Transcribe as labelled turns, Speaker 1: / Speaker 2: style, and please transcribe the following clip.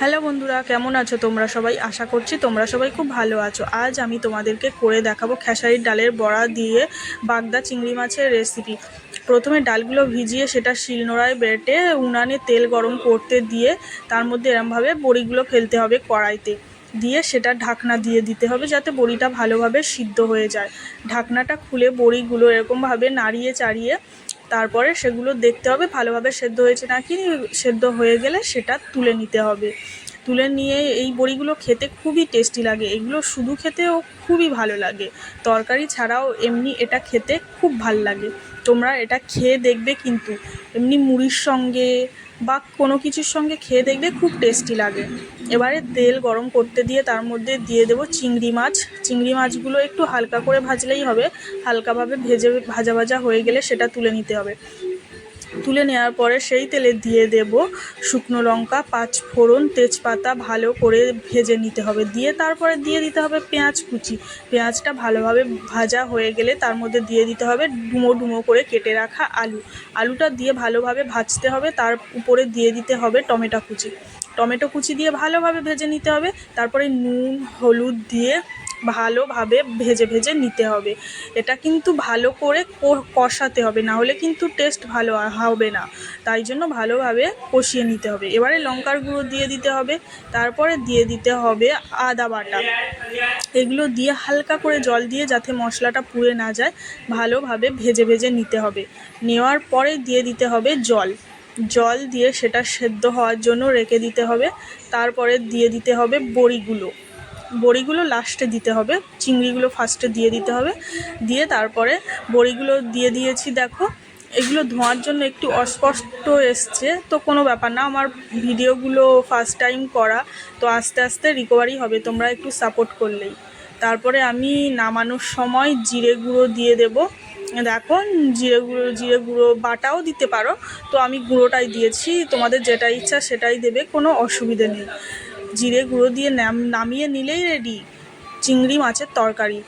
Speaker 1: Hello বন্ধুরা, কেমন আছো তোমরা সবাই? আশা করছি তোমরা সবাই খুব ভালো আছো। আজ আমি তোমাদেরকে করে দেখাবো খেসারির ডালের বড়া দিয়ে বাগদা চিংড়ি মাছের রেসিপি প্রথমে ডালগুলো ভিজিয়ে সেটা শিলনোড়ায় বেটে উনানে তেল গরম করতে দিয়ে তার মধ্যে এরমভাবে বড়িগুলো ফেলতে হবে কড়াইতে। দিয়ে সেটা ঢাকনা দিয়ে দিতে হবে যাতে বড়িটা ভালোভাবে সিদ্ধ হয়ে যায়। ঢাকনাটা খুলে বড়িগুলো এরকমভাবে নাড়িয়ে চাড়িয়ে তারপরে সেগুলো দেখতে হবে, ভালোভাবে সেদ্ধ হয়েছে নাকি, সেদ্ধ হয়ে গেলে সেটা তুলে নিতে হবে। তুলে নিয়ে এই বড়িগুলো খেতে খুবই টেস্টি লাগে। এগুলো শুধু খেতেও খুবই ভালো লাগে। তরকারি ছাড়াও এমনি এটা খেতে খুব ভালো লাগে। তোমরা এটা খেয়ে দেখবে কিন্তু। এমনি মুড়ির সঙ্গে বা কোনো কিছুর সঙ্গে খেয়ে দেখবে খুব টেস্টি লাগে। এবারে তেল গরম করতে দিয়ে তার মধ্যে দিয়ে দেবো চিংড়ি মাছ। চিংড়ি মাছগুলো একটু হালকা করে ভাজলেই হবে। হালকাভাবে ভেজে ভাজা ভাজা হয়ে গেলে সেটা তুলে নিতে হবে। তুলে নেওয়ার পরে সেই তেলে দিয়ে দেব শুকনো লঙ্কা, পাঁচ ফোড়ন, তেজপাতা, ভালো করে ভেজে নিতে হবে। দিয়ে তারপরে দিয়ে দিতে হবে পেঁয়াজ কুচি। পেঁয়াজটা ভালোভাবে ভাজা হয়ে গেলে তার মধ্যে দিয়ে দিতে হবে ডুমো ডুমো করে কেটে রাখা আলু। আলুটা দিয়ে ভালোভাবে ভাজতে হবে, তার উপরে দিয়ে দিতে হবে টমেটো কুচি। টমেটো কুচি দিয়ে ভালোভাবে ভেজে নিতে হবে। তারপরে নুন, হলুদ দিয়ে ভালোভাবে ভেজে ভেজে নিতে হবে। এটা কিন্তু ভালো করে কষাতে হবে না হলে কিন্তু টেস্ট ভালো হবে না। তাই জন্য ভালোভাবে কষিয়ে নিতে হবে। এবারে লঙ্কার গুঁড়ো দিয়ে দিতে হবে, তারপরে দিয়ে দিতে হবে আদা বাটা। এগুলো দিয়ে হালকা করে জল দিয়ে যাতে মশলাটা পুড়ে না যায়, ভালোভাবে ভেজে ভেজে নিতে হবে। নেওয়ার পরে দিয়ে দিতে হবে জল। জল দিয়ে সেটা সেদ্ধ হওয়ার জন্য রেখে দিতে হবে। তারপরে দিয়ে দিতে হবে বড়িগুলো। বড়িগুলো লাস্টে দিতে হবে, চিংড়িগুলো ফার্স্টে দিয়ে দিতে হবে, দিয়ে তারপরে বড়িগুলো দিয়ে দিয়েছি, দেখো। এগুলো ধোঁয়ার জন্য একটু অস্পষ্ট এসছে, তো কোনো ব্যাপার না, আমার ভিডিওগুলো ফার্স্ট টাইম করা, তো আস্তে আস্তে রিকভারি হবে, তোমরা একটু সাপোর্ট করলেই। তারপরে আমি নামানোর সময় জিরে গুঁড়ো দিয়ে দেবো। দেখো, জিরে গুঁড়ো জিরে গুঁড়ো বাটাও দিতে পারো, তো আমি গুঁড়োটাই দিয়েছি, তোমাদের যেটা ইচ্ছা সেটাই দেবে, কোনো অসুবিধে নেই। জিরে গুঁড়ো দিয়ে নাম নামিয়ে নিলেই রেডি চিংড়ি মাছের তরকারি।